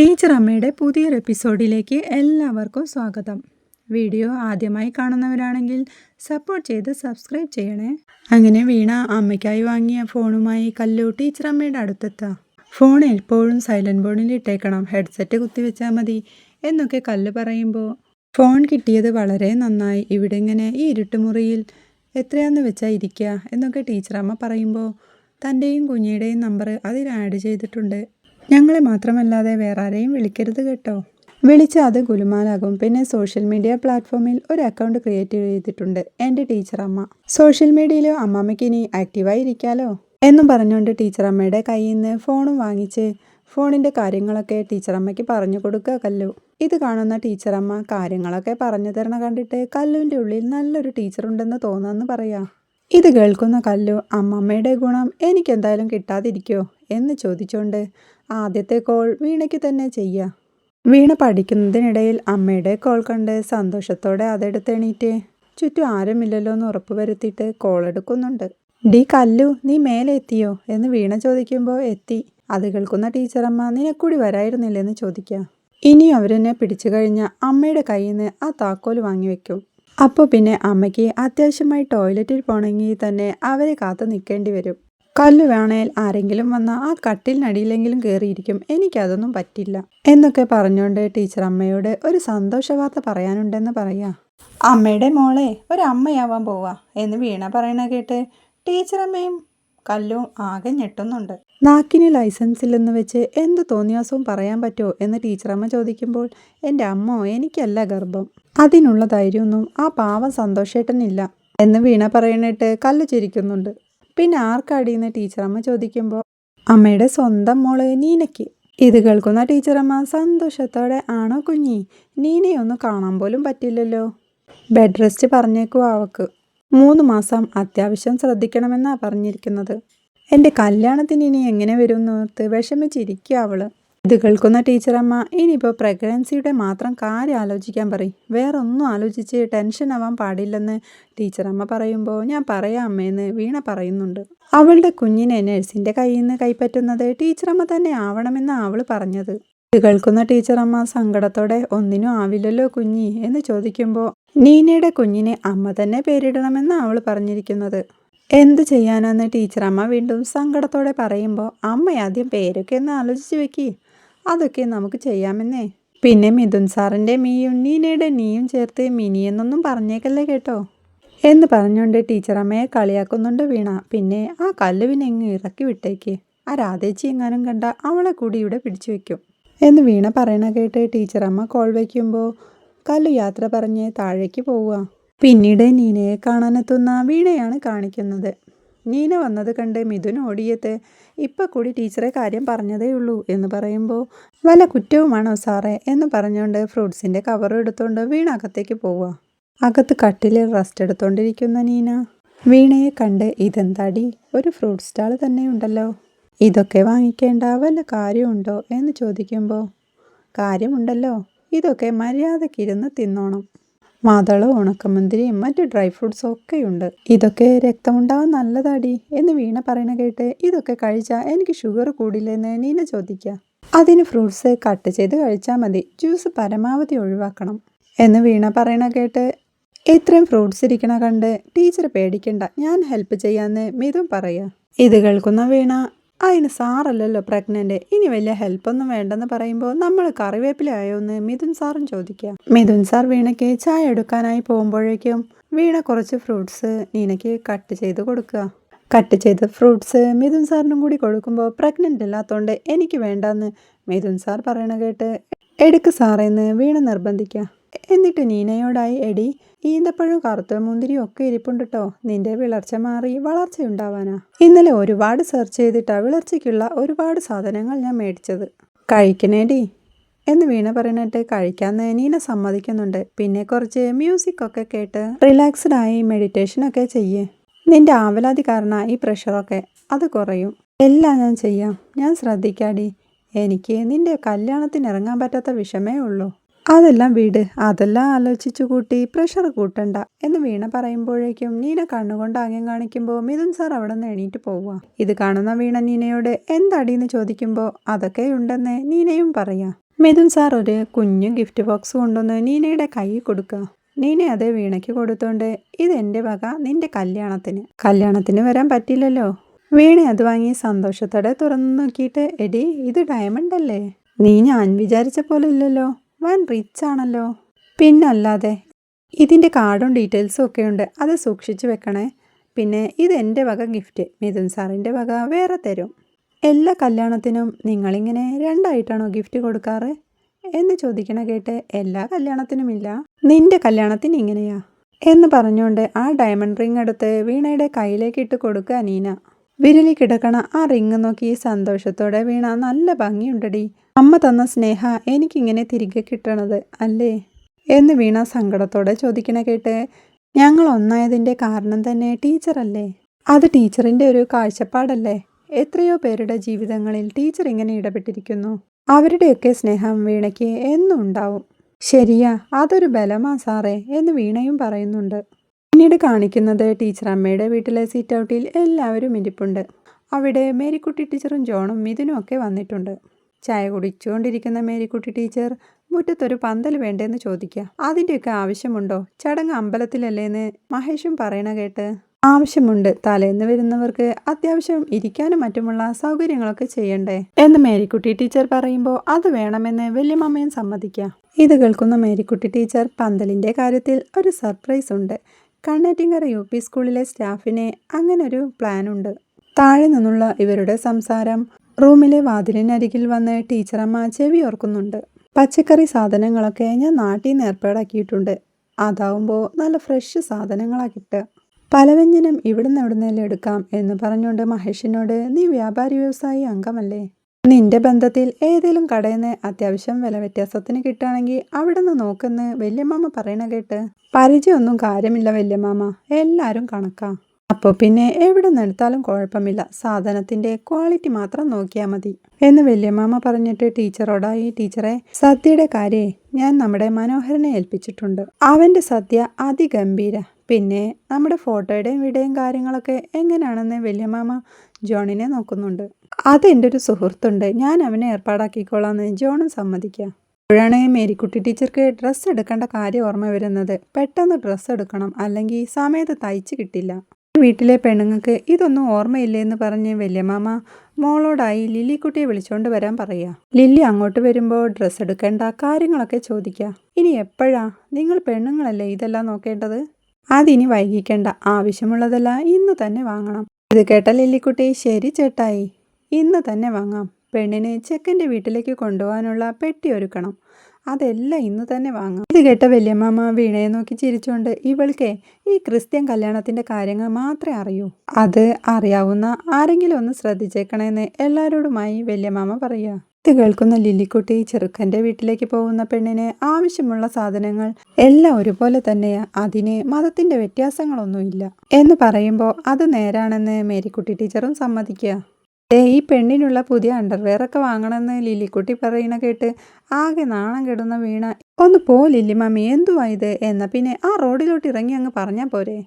Teacher അമ്മയുടെ പുതിയൊരു എപ്പിസോഡിലേക്ക് എല്ലാവർക്കും സ്വാഗതം. വീഡിയോ ആദ്യമായി കാണുന്നവരാണെങ്കിൽ സപ്പോർട്ട് ചെയ്ത് സബ്സ്ക്രൈബ് ചെയ്യണേ. അങ്ങനെ വീണ അമ്മയ്ക്കായി വാങ്ങിയ ഫോണുമായി കല്ലു ടീച്ചർ അമ്മയുടെ അടുത്തെത്താം. ഫോൺ എപ്പോഴും സൈലന്റ് ബോർഡിൽ ഇട്ടേക്കണം. ഹെഡ്സെറ്റ് കുത്തിവെച്ചാൽ മതി എന്നൊക്കെ കല്ല് പറയുമ്പോൾ ഫോൺ കിട്ടിയത് വളരെ നന്നായി. ഇവിടെ ഇങ്ങനെ ഈ ഇരുട്ടുമുറിയിൽ എത്രയാന്ന് വെച്ചാൽ ഇരിക്കുക എന്നൊക്കെ ടീച്ചർ അമ്മ പറയുമ്പോൾ തന്റെയും കുഞ്ഞിയുടെയും നമ്പർ അതിൽ ആഡ് ചെയ്തിട്ടുണ്ട്. ഞങ്ങളെ മാത്രമല്ലാതെ വേറെ ആരെയും വിളിക്കരുത് കേട്ടോ. വിളിച്ചാൽ അത് ഗുലുമാലാകും. പിന്നെ സോഷ്യൽ മീഡിയ പ്ലാറ്റ്ഫോമിൽ ഒരു അക്കൗണ്ട് ക്രിയേറ്റ് ചെയ്തിട്ടുണ്ട്. എന്റെ ടീച്ചർ അമ്മ സോഷ്യൽ മീഡിയയിലോ അമ്മാമ്മയ്ക്ക് ഇനി ആക്റ്റീവായി ഇരിക്കാലോ? എന്നും പറഞ്ഞുകൊണ്ട് ടീച്ചർ അമ്മയുടെ കയ്യിൽ നിന്ന് ഫോണും വാങ്ങിച്ച് ഫോണിന്റെ കാര്യങ്ങളൊക്കെ ടീച്ചർ അമ്മയ്ക്ക് പറഞ്ഞു കൊടുക്കുക കല്ലു. ഇത് കാണുന്ന ടീച്ചർ അമ്മ കാര്യങ്ങളൊക്കെ പറഞ്ഞു തരണ കണ്ടിട്ട് കല്ലുവിന്റെ ഉള്ളിൽ നല്ലൊരു ടീച്ചറുണ്ടെന്ന് തോന്നുമെന്ന് പറയാം. ഇത് കേൾക്കുന്ന കല്ലു അമ്മമ്മയുടെ ഗുണം എനിക്കെന്തായാലും കിട്ടാതിരിക്കോ എന്ന് ചോദിച്ചുകൊണ്ട് ആദ്യത്തെ കോൾ വീണയ്ക്ക് തന്നെ ചെയ്യുക വീണ പഠിക്കുന്നതിനിടയിൽ അമ്മയുടെ കോൾ കണ്ട് സന്തോഷത്തോടെ അതെടുത്ത് എണീറ്റ് ചുറ്റും ആരുമില്ലല്ലോ എന്ന് ഉറപ്പ് വരുത്തിയിട്ട് കോൾ എടുക്കുന്നുണ്ട്. ഡി കല്ലു നീ മേലെ എത്തിയോ? എന്ന് വീണ ചോദിക്കുമ്പോൾ എത്തി. അത് കേൾക്കുന്ന ടീച്ചറമ്മ നിനക്കൂടി വരായിരുന്നില്ലെന്ന് ചോദിക്കുക ഇനിയും അവരെന്നെ പിടിച്ചു കഴിഞ്ഞാൽ അമ്മയുടെ കയ്യിൽ നിന്ന് ആ താക്കോൽ വാങ്ങി വെക്കും. അപ്പോൾ പിന്നെ അമ്മയ്ക്ക് അത്യാവശ്യമായി ടോയ്ലറ്റിൽ പോകണമെങ്കിൽ തന്നെ അവരെ കാത്തു നിൽക്കേണ്ടി വരും. കല്ല് വേണേൽ ആരെങ്കിലും വന്ന ആ കട്ടിലിനടിയിലെങ്കിലും കയറിയിരിക്കും എനിക്കതൊന്നും പറ്റില്ല. എന്നൊക്കെ പറഞ്ഞുകൊണ്ട് ടീച്ചർ അമ്മയോട് ഒരു സന്തോഷ വാർത്ത പറയാനുണ്ടെന്ന് പറയാ. അമ്മയുടെ മോളെ ഒരമ്മയാവാൻ പോവാ എന്ന് വീണ പറയണ കേട്ട് ടീച്ചർ അമ്മയും കല്ലും ആകെ ഞെട്ടുന്നുണ്ട്. നാക്കിന് ലൈസൻസ് ഇല്ലെന്ന് വെച്ച് എന്ത് തോന്നിയാസവും പറയാൻ പറ്റുമോ എന്ന് ടീച്ചറമ്മ ചോദിക്കുമ്പോൾ എന്റെ അമ്മോ എനിക്കല്ല ഗർഭം. അതിനുള്ള ധൈര്യമൊന്നും ആ പാവം സന്തോഷേട്ടനില്ല എന്ന് വീണ പറയണിട്ട് കല്ല് ചിരിക്കുന്നുണ്ട്. പിന്നെ ആർക്കടിയെന്ന് ടീച്ചറമ്മ ചോദിക്കുമ്പോൾ അമ്മയുടെ സ്വന്തം മോൾ നീനയ്ക്ക്. ഇത് കേൾക്കുന്ന ടീച്ചറമ്മ സന്തോഷത്തോടെ ആണോ കുഞ്ഞി നീനയൊന്നും കാണാൻ പോലും പറ്റില്ലല്ലോ. ബെഡ് റെസ്റ്റ് പറഞ്ഞേക്കുവാ അവക്ക്. മൂന്ന് മാസം അത്യാവശ്യം ശ്രദ്ധിക്കണമെന്നാണ് പറഞ്ഞിരിക്കുന്നത്. എന്റെ കല്യാണത്തിന് ഇനി എങ്ങനെ വരും എന്നോർത്ത് വിഷമിച്ചിരിക്കുക അവൾ. ഇത് കേൾക്കുന്ന ടീച്ചറമ്മ ഇനിയിപ്പോൾ പ്രഗ്നൻസിയുടെ മാത്രം കാര്യം ആലോചിക്കാൻ പറയും. വേറെ ഒന്നും ആലോചിച്ച് ടെൻഷൻ ആവാൻ പാടില്ലെന്ന് ടീച്ചറമ്മ പറയുമ്പോൾ ഞാൻ പറയാം അമ്മയെന്ന് വീണ പറയുന്നുണ്ട്. അവളുടെ കുഞ്ഞിനെ നഴ്സിന്റെ കയ്യിൽ നിന്ന് കൈപ്പറ്റുന്നത് ടീച്ചറമ്മ തന്നെ ആവണമെന്ന് അവൾ പറഞ്ഞത്. ഇത് കേൾക്കുന്ന ടീച്ചറമ്മ സങ്കടത്തോടെ ഒന്നിനും ആവില്ലല്ലോ കുഞ്ഞി എന്ന് ചോദിക്കുമ്പോൾ നീനയുടെ കുഞ്ഞിനെ അമ്മ തന്നെ പേരിടണമെന്ന് അവൾ പറഞ്ഞിരിക്കുന്നത്. എന്ത് ചെയ്യാനാന്ന് ടീച്ചറമ്മ വീണ്ടും സങ്കടത്തോടെ പറയുമ്പോൾ അമ്മ ആദ്യം പേരൊക്കെ ഒന്ന് ആലോചിച്ച് വെക്കി. അതൊക്കെ നമുക്ക് ചെയ്യാമെന്നേ. പിന്നെ മിഥുൻ സാറിന്റെ മീയും നീനയുടെ നീയും ചേർത്ത് മിനി എന്നൊന്നും പറഞ്ഞേക്കല്ലേ കേട്ടോ? എന്ന് പറഞ്ഞുകൊണ്ട് ടീച്ചറമ്മയെ കളിയാക്കുന്നുണ്ട് വീണ. പിന്നെ ആ കല്ലുവിനെ ഇങ്ങ് ഇറക്കി വിട്ടേക്ക്. ആ രാധേച്ചി എങ്ങാനും കണ്ട അവളെ കൂടി ഇവിടെ പിടിച്ചു വെക്കും. എന്ന് വീണ പറയണ കേട്ട് ടീച്ചറമ്മ കോൾ വയ്ക്കുമ്പോൾ കല്ലു യാത്ര പറഞ്ഞ് താഴേക്ക് പോവുക. പിന്നീട് നീനയെ കാണാനെത്തുന്ന വീണയാണ് കാണിക്കുന്നത്. നീന വന്നത് കണ്ട് മിഥുൻ ഓടിയെത്ത് ഇപ്പം കൂടി ടീച്ചറെ കാര്യം പറഞ്ഞതേ ഉള്ളൂ എന്ന് പറയുമ്പോൾ വല്ല കുറ്റവുമാണോ സാറേ? എന്ന് പറഞ്ഞുകൊണ്ട് ഫ്രൂട്ട്സിന്റെ കവർ എടുത്തുകൊണ്ട് വീണ അകത്തേക്ക് പോവുക അകത്ത് കട്ടിൽ റെസ്റ്റ് എടുത്തുകൊണ്ടിരിക്കുന്ന നീന വീണയെ കണ്ട് ഇതെന്താടി? ഒരു ഫ്രൂട്ട് സ്റ്റാൾ തന്നെ ഉണ്ടല്ലോ. ഇതൊക്കെ വാങ്ങിക്കേണ്ട വല്ല കാര്യമുണ്ടോ? എന്ന് ചോദിക്കുമ്പോൾ കാര്യമുണ്ടല്ലോ. ഇതൊക്കെ മര്യാദക്കിരുന്ന് തിന്നോണം. മാതളവും ഉണക്കമുന്തിരിയും മറ്റ് ഡ്രൈ ഫ്രൂട്ട്സും ഒക്കെയുണ്ട്. ഇതൊക്കെ രക്തമുണ്ടാവാൻ നല്ലതാടി എന്ന് വീണ പറയണ കേട്ട് ഇതൊക്കെ കഴിച്ചാൽ എനിക്ക് ഷുഗർ കൂടില്ലെന്ന് നീന ചോദിക്കുക അതിന് ഫ്രൂട്ട്സ് കട്ട് ചെയ്ത് കഴിച്ചാൽ മതി ജ്യൂസ് പരമാവധി ഒഴിവാക്കണം എന്ന് വീണ പറയണ കേട്ട് ഇത്രയും ഫ്രൂട്ട്സ് ഇരിക്കണ കണ്ട് ടീച്ചർ പേടിക്കണ്ട ഞാൻ ഹെൽപ്പ് ചെയ്യാന്ന് മിതും പറയാ. ഇത് കേൾക്കുന്ന വീണ അതിന് സാറല്ലല്ലോ പ്രഗ്നന്റ് ഇനി വലിയ ഹെൽപ്പൊന്നും വേണ്ടെന്ന് പറയുമ്പോൾ നമ്മൾ കറിവേപ്പിലായോ എന്ന് മിഥുൻ സാറും ചോദിക്കുക. മിഥുൻ സാർ വീണയ്ക്ക് ചായ എടുക്കാനായി പോകുമ്പോഴേക്കും വീണ കുറച്ച് ഫ്രൂട്ട്സ് നീനയ്ക്ക് കട്ട് ചെയ്ത് കൊടുക്കുക. കട്ട് ചെയ്ത ഫ്രൂട്ട്സ് മിഥുൻ സാറിനും കൂടി കൊടുക്കുമ്പോൾ പ്രഗ്നന്റ് അല്ലാത്തതുകൊണ്ട് എനിക്ക് വേണ്ടെന്ന് മിഥുൻ സാർ പറയണ കേട്ട് എടുക്ക് സാറേന്ന് വീണ നിർബന്ധിക്കുക. എന്നിട്ട് നീനയോടായി എടി ഈന്തപ്പഴം കറുത്ത മുന്തിരിയും ഒക്കെ ഇരിപ്പുണ്ട് കേട്ടോ നിന്റെ വിളർച്ച മാറി വളർച്ചയുണ്ടാവാനാ. ഇന്നലെ ഒരുപാട് സെർച്ച് ചെയ്തിട്ടാ വിളർച്ചയ്ക്കുള്ള ഒരുപാട് സാധനങ്ങൾ ഞാൻ മേടിച്ചത്. കഴിക്കണേടി. എന്ന് വീണ പറയണിട്ട് കഴിക്കാന്ന് നീന സമ്മതിക്കുന്നുണ്ട്. പിന്നെ കുറച്ച് മ്യൂസിക് ഒക്കെ കേട്ട് റിലാക്സ്ഡ് ആയി മെഡിറ്റേഷൻ ഒക്കെ ചെയ്യേ. നിന്റെ ആവലാതി കാരണം ഈ പ്രഷറൊക്കെ അത് കുറയും. എല്ലാം ഞാൻ ചെയ്യാം. ഞാൻ ശ്രദ്ധിക്കാടി എനിക്ക് നിന്റെ കല്യാണത്തിന് ഇറങ്ങാൻ പറ്റാത്ത വിഷമേ ഉള്ളൂ. അതെല്ലാം വീട്. അതെല്ലാം ആലോചിച്ചു കൂട്ടി പ്രഷർ കൂട്ടണ്ട എന്ന് വീണ പറയുമ്പോഴേക്കും നീന കണ്ണുകൊണ്ട് ആംഗ്യം കാണിക്കുമ്പോൾ മിഥുൻ സാർ അവിടെ നിന്ന് എണീറ്റ് പോവുക ഇത് കാണുന്ന വീണ നീനയോട് എന്താടീന്ന് ചോദിക്കുമ്പോൾ അതൊക്കെ ഉണ്ടെന്ന് നീനയും പറയാം. മിഥുൻ സാർ ഒരു കുഞ്ഞു ഗിഫ്റ്റ് ബോക്സ് കൊണ്ടുവന്ന് നീനയുടെ കൈ കൊടുക്കുക നീന അത് വീണയ്ക്ക് കൊടുത്തോണ്ട് ഇതെന്റെ വക നിന്റെ കല്യാണത്തിന്. കല്യാണത്തിന് വരാൻ പറ്റില്ലല്ലോ. വീണ അത് വാങ്ങി സന്തോഷത്തോടെ തുറന്നു നോക്കിയിട്ട് എടി ഇത് ഡയമണ്ട് അല്ലേ? നീ ഞാൻ വിചാരിച്ച പോലെ ഇല്ലല്ലോ. വൻ റിച്ച് ആണല്ലോ. പിന്നല്ലാതെ ഇതിന്റെ കാർഡും ഡീറ്റെയിൽസും ഒക്കെ ഉണ്ട്. അത് സൂക്ഷിച്ചു വെക്കണേ. പിന്നെ ഇത് എന്റെ വക ഗിഫ്റ്റ് മിഥുൻ സാറിന്റെ വക വേറെ തരും. എല്ലാ കല്യാണത്തിനും നിങ്ങളിങ്ങനെ രണ്ടായിട്ടാണോ ഗിഫ്റ്റ് കൊടുക്കാറ്? എന്ന് ചോദിക്കണ കേട്ട് എല്ലാ കല്യാണത്തിനുമില്ല. നിന്റെ കല്യാണത്തിന് ഇങ്ങനെയാ. എന്ന് പറഞ്ഞുകൊണ്ട് ആ ഡയമണ്ട് റിങ് എടുത്ത് വീണയുടെ കയ്യിലേക്ക് ഇട്ട് കൊടുക്കുക നീന വിരലി കിടക്കണ ആ റിങ് നോക്കി സന്തോഷത്തോടെ വീണ നല്ല ഭംഗിയുണ്ടടി. അമ്മ തന്ന സ്നേഹ എനിക്കിങ്ങനെ തിരികെ കിട്ടണത് അല്ലേ? എന്ന് വീണ സങ്കടത്തോടെ ചോദിക്കണ കേട്ട് ഞങ്ങൾ ഒന്നായതിന്റെ കാരണം തന്നെ ടീച്ചറല്ലേ? അത് ടീച്ചറിന്റെ ഒരു കാഴ്ചപ്പാടല്ലേ? എത്രയോ പേരുടെ ജീവിതങ്ങളിൽ ടീച്ചർ ഇങ്ങനെ ഇടപെട്ടിരിക്കുന്നു. അവരുടെയൊക്കെ സ്നേഹം വീണയ്ക്ക് എന്നും ഉണ്ടാവും. ശരിയാ അതൊരു ബലമാ സാറേ എന്ന് വീണയും പറയുന്നുണ്ട്. പിന്നീട് കാണിക്കുന്നത് ടീച്ചർ അമ്മയുടെ വീട്ടിലെ സീറ്റ് ഔട്ടിൽ എല്ലാവരും ഇരിപ്പുണ്ട്. അവിടെ മേരിക്കുട്ടി ടീച്ചറും ജോണും മിഥുനും ഒക്കെ വന്നിട്ടുണ്ട്. ചായ കുടിച്ചുകൊണ്ടിരിക്കുന്ന മേരിക്കുട്ടി ടീച്ചർ മുറ്റത്തൊരു പന്തൽ വേണ്ടെന്ന് ചോദിക്കുക അതിന്റെയൊക്കെ ആവശ്യമുണ്ടോ? ചടങ്ങ് അമ്പലത്തിലല്ലേന്ന് മഹേഷും പറയണ കേട്ട്. ആവശ്യമുണ്ട്. തലേന്ന് വരുന്നവർക്ക് അത്യാവശ്യം ഇരിക്കാനും മറ്റുമുള്ള സൗകര്യങ്ങളൊക്കെ ചെയ്യണ്ടേ? എന്ന് മേരിക്കുട്ടി ടീച്ചർ പറയുമ്പോൾ അത് വേണമെന്ന് വല്യമ്മയും സമ്മതിക്കാം. ഇത് കേൾക്കുന്ന മേരിക്കുട്ടി ടീച്ചർ പന്തലിന്റെ കാര്യത്തിൽ ഒരു സർപ്രൈസ് ഉണ്ട്. കണ്ണേറ്റിങ്കര യു പി സ്കൂളിലെ സ്റ്റാഫിന് അങ്ങനൊരു ഉണ്ട് താഴെ നിന്നുള്ള ഇവരുടെ സംസാരം റൂമിലെ വാതിലിനരികിൽ വന്ന് ടീച്ചറമ്മ ചെവി ഓർക്കുന്നുണ്ട്. പച്ചക്കറി സാധനങ്ങളൊക്കെ ഞാൻ നാട്ടിൽ നിന്ന് ഏർപ്പാടാക്കിയിട്ടുണ്ട്. അതാവുമ്പോൾ നല്ല ഫ്രഷ് സാധനങ്ങളാണ് കിട്ടുക. പലവ്യഞ്ജനം ഇവിടുന്ന് എവിടുന്നേലും എടുക്കാം എന്ന് പറഞ്ഞുകൊണ്ട് മഹേഷിനോട് നീ വ്യാപാരി വ്യവസായി അംഗമല്ലേ? നിന്റെ ബന്ധത്തിൽ ഏതെങ്കിലും കടയിൽ നിന്ന് അത്യാവശ്യം വില വ്യത്യാസത്തിന് കിട്ടുകയാണെങ്കിൽ അവിടെ നിന്ന് നോക്കെന്ന് വല്യമ്മാമ പറയണ കേട്ട് പരിചയമൊന്നും കാര്യമില്ല വല്യമ്മാമ എല്ലാവരും കണക്കാ. അപ്പോൾ പിന്നെ എവിടെ നിന്നെടുത്താലും കുഴപ്പമില്ല. സാധനത്തിന്റെ ക്വാളിറ്റി മാത്രം നോക്കിയാൽ മതി. എന്ന് വല്യമ്മാമ പറഞ്ഞിട്ട് ടീച്ചറോടായി ടീച്ചറെ സദ്യയുടെ കാര്യേ ഞാൻ നമ്മുടെ മനോഹരനെ ഏൽപ്പിച്ചിട്ടുണ്ട്. അവന്റെ സദ്യ അതിഗംഭീര. പിന്നെ നമ്മുടെ ഫോട്ടോയുടെയും വീടേയും കാര്യങ്ങളൊക്കെ എങ്ങനെയാണെന്ന് വല്യമാമ ജോണിനെ നോക്കുന്നുണ്ട്. അത് എന്റെ ഒരു സുഹൃത്തുണ്ട്. ഞാൻ അവനെ ഏർപ്പാടാക്കിക്കോളാന്ന് ജോണും സമ്മതിക്കുക അപ്പോഴാണ് മേരിക്കുട്ടി ടീച്ചർക്ക് ഡ്രസ്സ് എടുക്കേണ്ട കാര്യം ഓർമ്മ വരുന്നത്. പെട്ടെന്ന് ഡ്രസ്സ് എടുക്കണം. അല്ലെങ്കിൽ സമയത്ത് തയ്ച്ച് കിട്ടില്ല. വീട്ടിലെ പെണ്ണുങ്ങൾക്ക് ഇതൊന്നും ഓർമ്മയില്ലേന്ന് പറഞ്ഞ് വല്യമാമ മോളോടായി ലില്ലിക്കുട്ടിയെ വിളിച്ചോണ്ട് വരാൻ പറയാ. ലില്ലി അങ്ങോട്ട് വരുമ്പോൾ ഡ്രസ്സ് എടുക്കേണ്ട കാര്യങ്ങളൊക്കെ ചോദിക്കുക ഇനി എപ്പോഴാ? നിങ്ങൾ പെണ്ണുങ്ങളല്ലേ ഇതെല്ലാം നോക്കേണ്ടത്? അതിനി വൈകിക്കേണ്ട ആവശ്യമുള്ളതല്ല ഇന്ന് തന്നെ വാങ്ങണം. ഇത് കേട്ട ലില്ലിക്കുട്ടി ശരി ചേട്ടായി ഇന്ന് തന്നെ വാങ്ങാം. പെണ്ണിനെ ചെക്കന്റെ വീട്ടിലേക്ക് കൊണ്ടുപോകാനുള്ള പെട്ടി ഒരുക്കണം. അതെല്ലാം ഇന്ന് തന്നെ വാങ്ങാം. ഇത് കേട്ട വല്യമ്മ വീണയെ നോക്കി ചിരിച്ചുകൊണ്ട് ഇവൾക്ക് ഈ ക്രിസ്ത്യൻ കല്യാണത്തിന്റെ കാര്യങ്ങൾ മാത്രമേ അറിയൂ. അത് അറിയാവുന്ന ആരെങ്കിലും ഒന്ന് ശ്രദ്ധിച്ചേക്കണേന്ന് എല്ലാവരോടുമായി വല്യമാമ പറയുക ഇത് കേൾക്കുന്ന ലില്ലിക്കുട്ടി ചെറുക്കന്റെ വീട്ടിലേക്ക് പോകുന്ന പെണ്ണിന് ആവശ്യമുള്ള സാധനങ്ങൾ എല്ലാം ഒരുപോലെ തന്നെയാ. അതിന് മതത്തിന്റെ വ്യത്യാസങ്ങളൊന്നുമില്ല. എന്ന് പറയുമ്പോൾ അത് നേരാണെന്ന് മേരിക്കുട്ടി ടീച്ചറും സമ്മതിക്കുക ഈ പെണ്ണിനുള്ള പുതിയ അണ്ടർവെയർ ഒക്കെ വാങ്ങണമെന്ന് ലില്ലിക്കുട്ടി പറയണ കേട്ട് ആകെ നാണം കെടുന്ന വീണ ഒന്ന് പോ ലില്ലിമാമി എന്തുവാ ഇത്? എന്നാ പിന്നെ ആ റോഡിലോട്ട് ഇറങ്ങി അങ്ങ് പറഞ്ഞാൽ പോരെ.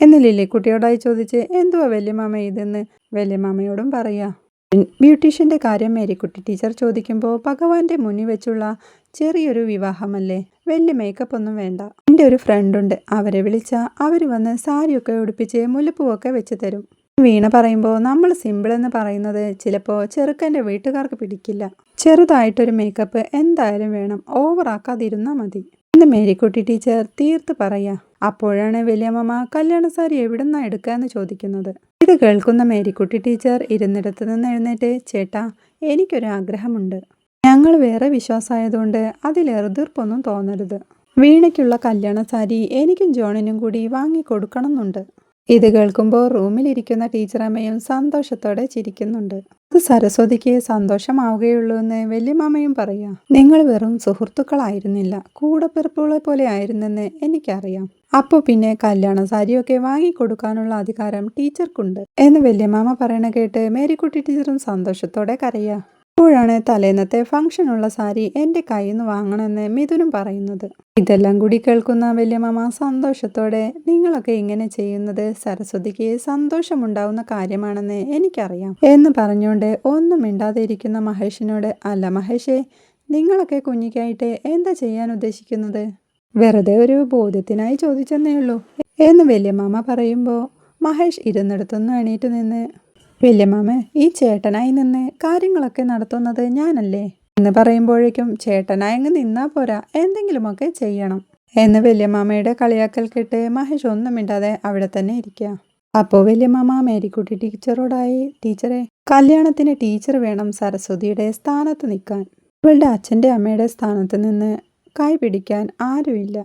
എന്ന് ലില്ലിക്കുട്ടിയോടായി ചോദിച്ച് എന്തുവാ വല്യമാമ ഇതെന്ന്? വല്യമാമയോടും പറയാ ബ്യൂട്ടീഷ്യന്റെ കാര്യം മേരിക്കുട്ടി ടീച്ചർ ചോദിക്കുമ്പോൾ ഭഗവാന്റെ മുന്നിൽ വെച്ചുള്ള ചെറിയൊരു വിവാഹമല്ലേ? വലിയ മേക്കപ്പ് ഒന്നും വേണ്ട. എന്റെ ഒരു ഫ്രണ്ടുണ്ട് അവരെ വിളിച്ചാൽ അവർ വന്ന് സാരിയൊക്കെ ഉടുപ്പിച്ച് മുല്ലപ്പൂവൊക്കെ വെച്ച് തരും. വീണ പറയുമ്പോൾ നമ്മൾ സിമ്പിൾ എന്ന് പറയുന്നത് ചിലപ്പോൾ ചെറുക്കന്റെ വീട്ടുകാർക്ക് പിടിക്കില്ല. ചെറുതായിട്ടൊരു മേക്കപ്പ് എന്തായാലും വേണം. ഓവറാക്കാതിരുന്നാൽ മതി. എന്ന് മേരിക്കുട്ടി ടീച്ചർ തീർത്ത് പറയാ അപ്പോഴാണ് വലിയമ്മ കല്യാണ സാരി എവിടുന്നാ എടുക്കാന്ന് ചോദിക്കുന്നത്? ഇത് കേൾക്കുന്ന മേരിക്കുട്ടി ടീച്ചർ ഇരുന്നിടത്ത് നിന്ന് എഴുന്നേറ്റ് ചേട്ടാ എനിക്കൊരു ആഗ്രഹമുണ്ട്. ഞങ്ങൾ വേറെ വിശ്വാസമായതുകൊണ്ട് അതിൽ എതിർപ്പൊന്നും തോന്നരുത്. വീണയ്ക്കുള്ള കല്യാണ സാരി എനിക്കും ജോണിനും കൂടി വാങ്ങിക്കൊടുക്കണം എന്നുണ്ട് ഇത് കേൾക്കുമ്പോൾ റൂമിലിരിക്കുന്ന ടീച്ചറമ്മയും സന്തോഷത്തോടെ ചിരിക്കുന്നുണ്ട്. അത് സരസ്വതിക്ക് സന്തോഷമാവുകയുള്ളൂ എന്ന് വല്യമാമയും പറയാം. നിങ്ങൾ വെറും സുഹൃത്തുക്കളായിരുന്നില്ല. കൂടപ്പിറപ്പുകളെ പോലെ ആയിരുന്നെന്ന് എനിക്കറിയാം. അപ്പോൾ പിന്നെ കല്യാണ സാരിയൊക്കെ വാങ്ങിക്കൊടുക്കാനുള്ള അധികാരം ടീച്ചർക്കുണ്ട്. എന്ന് വല്യമാമ പറയണ കേട്ട് മേരിക്കുട്ടി ടീച്ചറും സന്തോഷത്തോടെ കരയാ. അപ്പോഴാണ് തലേന്നത്തെ ഫംഗ്ഷനുള്ള സാരി എന്റെ കയ്യിൽ നിന്ന് വാങ്ങണമെന്ന് മിഥുനും പറയുന്നത്. ഇതെല്ലാം കൂടി കേൾക്കുന്ന വല്യമ്മ സന്തോഷത്തോടെ നിങ്ങളൊക്കെ ഇങ്ങനെ ചെയ്യുന്നത് സരസ്വതിക്ക് സന്തോഷമുണ്ടാവുന്ന കാര്യമാണെന്ന് എനിക്കറിയാം എന്ന് പറഞ്ഞുകൊണ്ട് ഒന്നും മിണ്ടാതെ ഇരിക്കുന്ന മഹേഷിനോട് അല്ല മഹേഷേ നിങ്ങളൊക്കെ കുഞ്ഞിക്കായിട്ട് എന്താ ചെയ്യാൻ ഉദ്ദേശിക്കുന്നത്? വെറുതെ ഒരു ബോധ്യത്തിനായി ചോദിച്ചെന്നേ ഉള്ളൂ എന്ന് വല്യമ്മ പറയുമ്പോൾ മഹേഷ് ഇരുന്നിടത്തുനിന്ന് എണീറ്റ് നിന്ന് വല്യമാമ ഈ ചേട്ടനായി നിന്ന് കാര്യങ്ങളൊക്കെ നടത്തുന്നത് ഞാനല്ലേ? എന്ന് പറയുമ്പോഴേക്കും ചേട്ടനായി അങ്ങ് നിന്നാ പോരാ എന്തെങ്കിലുമൊക്കെ ചെയ്യണം. എന്ന് വല്യമാമയുടെ കളിയാക്കൽ കേട്ട് മഹേഷ് ഒന്നും മിണ്ടാതെ അവിടെ തന്നെ ഇരിക്കുക അപ്പോൾ വല്യമാമ മേരിക്കുട്ടി ടീച്ചറോടായി ടീച്ചറെ കല്യാണത്തിന് ടീച്ചർ വേണം സരസ്വതിയുടെ സ്ഥാനത്ത് നിൽക്കാൻ. ഇവളുടെ അച്ഛന്റെ അമ്മയുടെ സ്ഥാനത്ത് നിന്ന് കൈ പിടിക്കാൻ ആരുമില്ല.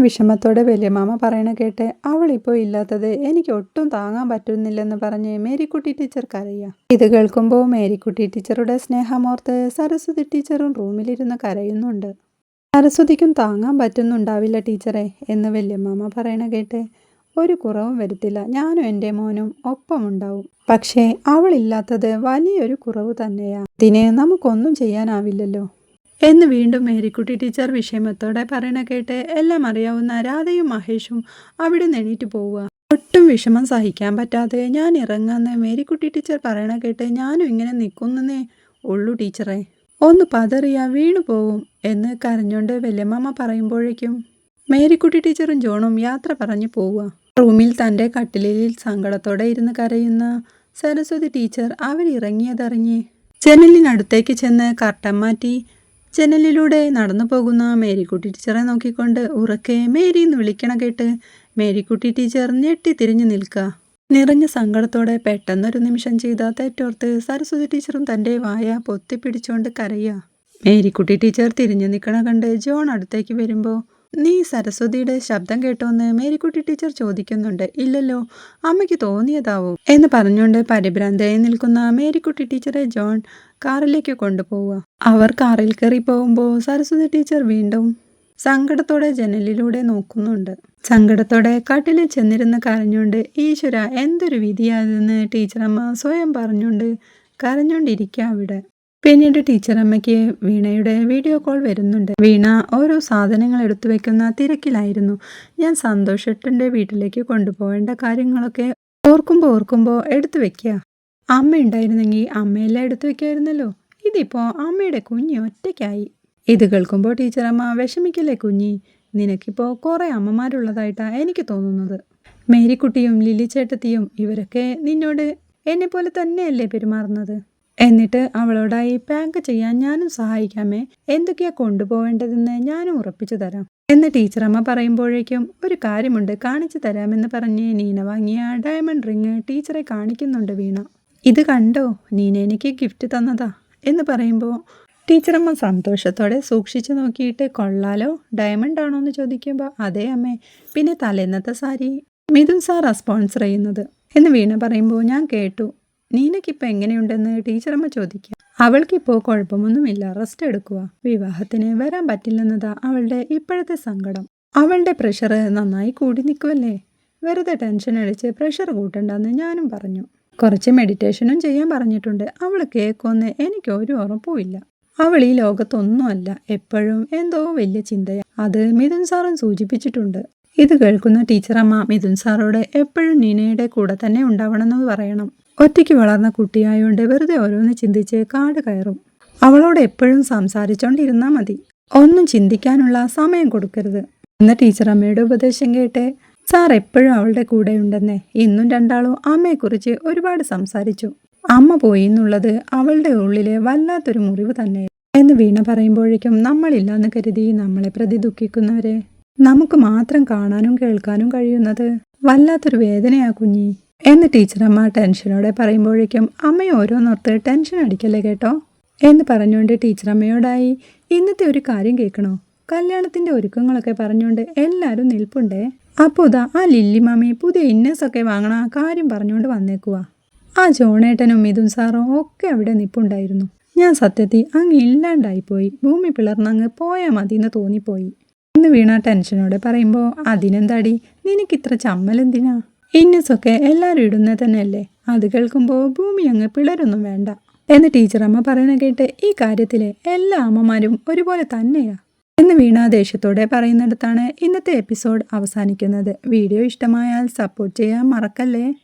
വിഷമത്തോടെ വലിയമാമ പറയണ കേട്ട് അവളിപ്പോ ഇല്ലാത്തത് എനിക്ക് ഒട്ടും താങ്ങാൻ പറ്റുന്നില്ലെന്ന് പറഞ്ഞ് മേരിക്കുട്ടി ടീച്ചർ കരയുക ഇത് കേൾക്കുമ്പോൾ മേരിക്കുട്ടി ടീച്ചറുടെ സ്നേഹമോർത്ത് സരസ്വതി ടീച്ചറും റൂമിലിരുന്ന് കരയുന്നുണ്ട്. സരസ്വതിക്കും താങ്ങാൻ പറ്റുന്നുണ്ടാവില്ല ടീച്ചറെ എന്ന് വല്യമ്മാമ പറയണ കേട്ട് ഒരു കുറവും വരുത്തില്ല. ഞാനും എന്റെ മോനും ഒപ്പമുണ്ടാവും. പക്ഷേ അവളില്ലാത്തത് വലിയൊരു കുറവ് തന്നെയാ. ഇതിന് നമുക്കൊന്നും ചെയ്യാനാവില്ലല്ലോ. എന്ന് വീണ്ടും മേരിക്കുട്ടി ടീച്ചർ വിഷമത്തോടെ പറയണ കേട്ട് എല്ലാം അറിയാവുന്ന രാധയും മഹേഷും അവിടെ നെണീറ്റ് പോവുക. ഒട്ടും വിഷമം സഹിക്കാൻ പറ്റാതെ ഞാൻ ഇറങ്ങാന്ന് മേരിക്കുട്ടി ടീച്ചർ പറയണ കേട്ട് ഞാനും ഇങ്ങനെ നിൽക്കുന്നേ ഉള്ളൂ ടീച്ചറെ. ഒന്ന് പതറിയാ വീണു പോവും എന്ന് കരഞ്ഞോണ്ട് വല്യമ്മ പറയുമ്പോഴേക്കും മേരിക്കുട്ടി ടീച്ചറും ജോണും യാത്ര പറഞ്ഞു പോവുക. റൂമിൽ തന്റെ കട്ടിലിൽ സങ്കടത്തോടെ ഇരുന്ന് കരയുന്ന സരസ്വതി ടീച്ചർ അവരിറങ്ങിയതറിഞ്ഞ് ജനലിനടുത്തേക്ക് ചെന്ന് കർട്ടൻ മാറ്റി ജനലിലൂടെ നടന്നു പോകുന്ന മേരിക്കുട്ടി ടീച്ചറെ നോക്കിക്കൊണ്ട് ഉറക്കെ മേരി എന്ന് വിളിക്കണ കേട്ട് മേരിക്കുട്ടി ടീച്ചർ ഞെട്ടി തിരിഞ്ഞു നിൽക്കുക നിറഞ്ഞ സങ്കടത്തോടെ പെട്ടെന്നൊരു നിമിഷം ചെയ്ത തെറ്റോർത്ത് സരസ്വതി ടീച്ചറും തന്റെ വായ പൊത്തിപ്പിടിച്ചുകൊണ്ട് കരയുക മേരിക്കുട്ടി ടീച്ചർ തിരിഞ്ഞു നിൽക്കണ കണ്ട് ജോൺ അടുത്തേക്ക് വരുമ്പോൾ നീ സരസ്വതിയുടെ ശബ്ദം കേട്ടോന്ന് മേരിക്കുട്ടി ടീച്ചർ ചോദിക്കുന്നുണ്ട്. ഇല്ലല്ലോ അമ്മയ്ക്ക് തോന്നിയതാവോ. എന്ന് പറഞ്ഞുകൊണ്ട് പരിഭ്രാന്തയായി നിൽക്കുന്ന മേരിക്കുട്ടി ടീച്ചറെ ജോൺ കാറിലേക്ക് കൊണ്ടുപോവുക. അവർ കാറിൽ കയറി പോകുമ്പോൾ സരസ്വതി ടീച്ചർ വീണ്ടും സങ്കടത്തോടെ ജനലിലൂടെ നോക്കുന്നുണ്ട്. സങ്കടത്തോടെ കട്ടിലിൽ ചെന്നിരുന്ന് കരഞ്ഞുകൊണ്ട് ഈശ്വര എന്തൊരു വിധിയാതെന്ന് ടീച്ചറമ്മ സ്വയം പറഞ്ഞുകൊണ്ട് കരഞ്ഞുകൊണ്ടിരിക്കുക അവിടെ. പിന്നീട് ടീച്ചറമ്മയ്ക്ക് വീണയുടെ വീഡിയോ കോൾ വരുന്നുണ്ട്. വീണ ഓരോ സാധനങ്ങൾ എടുത്തു വെക്കുന്ന തിരക്കിലായിരുന്നു. ഞാൻ സന്തോഷേട്ടന്റെ വീട്ടിലേക്ക് കൊണ്ടുപോകേണ്ട കാര്യങ്ങളൊക്കെ ഓർക്കുമ്പോൾ ഓർക്കുമ്പോൾ എടുത്തു വെക്കുക അമ്മ ഉണ്ടായിരുന്നെങ്കിൽ അമ്മയെല്ലാം എടുത്തു വെക്കായിരുന്നല്ലോ ഇതിപ്പോൾ അമ്മയുടെ കുഞ്ഞ് ഒറ്റയ്ക്കായി. ഇത് കേൾക്കുമ്പോൾ ടീച്ചറമ്മ വിഷമിക്കല്ലേ കുഞ്ഞി? നിനക്കിപ്പോൾ കുറേ അമ്മമാരുള്ളതായിട്ടാണ് എനിക്ക് തോന്നുന്നത്. മേരിക്കുട്ടിയും ലില്ലിച്ചേട്ടത്തിയും ഇവരൊക്കെ നിന്നോട് എന്നെ പോലെ തന്നെയല്ലേ പെരുമാറുന്നത്? എന്നിട്ട് അവളോടായി പാക്ക് ചെയ്യാൻ ഞാനും സഹായിക്കാമേ. എന്തൊക്കെയാ കൊണ്ടുപോവേണ്ടതെന്ന് ഞാനും ഉറപ്പിച്ചു തരാം. എന്ന് ടീച്ചറമ്മ പറയുമ്പോഴേക്കും ഒരു കാര്യമുണ്ട് കാണിച്ചു തരാമെന്ന് പറഞ്ഞ് നീന വാങ്ങിയ ഡയമണ്ട് റിങ് ടീച്ചറെ കാണിക്കുന്നുണ്ട് വീണ. ഇത് കണ്ടോ? നീന എനിക്ക് ഗിഫ്റ്റ് തന്നതാ. എന്ന് പറയുമ്പോൾ ടീച്ചറമ്മ സന്തോഷത്തോടെ സൂക്ഷിച്ചു നോക്കിയിട്ട് കൊള്ളാലോ ഡയമണ്ട് ആണോ എന്ന് ചോദിക്കുമ്പോൾ അതേ അമ്മേ. പിന്നെ തലേന്നത്തെ സാരി. മിഥുൻ സാറാ സ്പോൺസർ ചെയ്യുന്നത്. എന്ന് വീണ പറയുമ്പോൾ ഞാൻ കേട്ടു. നീനക്കിപ്പോൾ എങ്ങനെയുണ്ടെന്ന് ടീച്ചറമ്മ ചോദിക്കുക. അവൾക്കിപ്പോൾ കുഴപ്പമൊന്നുമില്ല. റെസ്റ്റ് എടുക്കുക. വിവാഹത്തിന് വരാൻ പറ്റില്ലെന്നതാ അവളുടെ ഇപ്പോഴത്തെ സങ്കടം. അവളുടെ പ്രഷർ നന്നായി കൂടി നിൽക്കുമല്ലേ വെറുതെ ടെൻഷൻ അടിച്ച് പ്രഷർ കൂട്ടണ്ടെന്ന് ഞാനും പറഞ്ഞു. കുറച്ച് മെഡിറ്റേഷനും ചെയ്യാൻ പറഞ്ഞിട്ടുണ്ട്. അവൾ കേൾക്കുമെന്ന് എനിക്ക് ഒരു ഉറപ്പുമില്ല അവൾ ഈ ലോകത്തൊന്നുമല്ല. എപ്പോഴും എന്തോ വലിയ ചിന്തയാ. അത് മിഥുൻ സാറും സൂചിപ്പിച്ചിട്ടുണ്ട്. ഇത് കേൾക്കുന്ന ടീച്ചറമ്മ മിഥുൻ സാറോട് എപ്പോഴും നീനയുടെ കൂടെ തന്നെ ഉണ്ടാവണമെന്ന് പറയണം. ഒറ്റയ്ക്ക് വളർന്ന കുട്ടിയായോണ്ട് വെറുതെ ഓരോന്ന് ചിന്തിച്ച് കാട് കയറും. അവളോട് എപ്പോഴും സംസാരിച്ചോണ്ടിരുന്നാൽ മതി. ഒന്നും ചിന്തിക്കാനുള്ള സമയം കൊടുക്കരുത്. എന്ന ടീച്ചർ അമ്മയുടെ ഉപദേശം കേട്ടെ സാർ എപ്പോഴും അവളുടെ കൂടെ ഉണ്ടെന്നേ ഇന്നും രണ്ടാളും അമ്മയെക്കുറിച്ച് ഒരുപാട് സംസാരിച്ചു. അമ്മ പോയി എന്നുള്ളത് അവളുടെ ഉള്ളിലെ വല്ലാത്തൊരു മുറിവ് തന്നെ. എന്ന് വീണ പറയുമ്പോഴേക്കും നമ്മളില്ലാന്ന് കരുതി നമ്മളെ പ്രതി ദുഃഖിക്കുന്നവരെ നമുക്ക് മാത്രം കാണാനും കേൾക്കാനും കഴിയുന്നത് വല്ലാത്തൊരു വേദനയാ കുഞ്ഞി. എന്ന് ടീച്ചറമ്മ ടെൻഷനോടെ പറയുമ്പോഴേക്കും അമ്മ ഓരോന്നോർത്ത് ടെൻഷൻ അടിക്കല്ലേ കേട്ടോ? എന്ന് പറഞ്ഞുകൊണ്ട് ടീച്ചറമ്മയോടായി ഇന്നത്തെ ഒരു കാര്യം കേൾക്കണോ? കല്യാണത്തിന്റെ ഒരുക്കങ്ങളൊക്കെ പറഞ്ഞുകൊണ്ട് എല്ലാവരും നിൽപ്പുണ്ടേ? അപ്പോൾ ഇതാ ആ ലില്ലി മാമി പുതിയ ഇന്നസൊക്കെ വാങ്ങണ ആ കാര്യം പറഞ്ഞുകൊണ്ട് വന്നേക്കുക ആ ജോണേട്ടനും മിഥുൻ സാറും ഒക്കെ അവിടെ നിൽപ്പുണ്ടായിരുന്നു ഞാൻ സത്യത്തിൽ അങ്ങ് ഇല്ലാണ്ടായിപ്പോയി. ഭൂമി പിളർന്നങ്ങ് പോയാൽ മതി എന്ന് തോന്നിപ്പോയി. എന്ന് വീണ ടെൻഷനോടെ പറയുമ്പോൾ അതിനെന്താടി? നിനക്കിത്ര ചമ്മലെന്തിനാ? ഇന്നസൊക്കെ എല്ലാവരും ഇടുന്നത് തന്നെയല്ലേ? അത് കേൾക്കുമ്പോൾ ഭൂമി അങ്ങ് പിളരൊന്നും വേണ്ട. എന്ന് ടീച്ചറമ്മ പറയുന്ന കേട്ട് ഈ കാര്യത്തിലെ എല്ലാ അമ്മമാരും ഒരുപോലെ തന്നെയാ. എന്ന് വീണാദേശത്തോടെ പറയുന്നിടത്താണ് ഇന്നത്തെ എപ്പിസോഡ് അവസാനിക്കുന്നത്. വീഡിയോ ഇഷ്ടമായാൽ സപ്പോർട്ട് ചെയ്യാൻ മറക്കല്ലേ?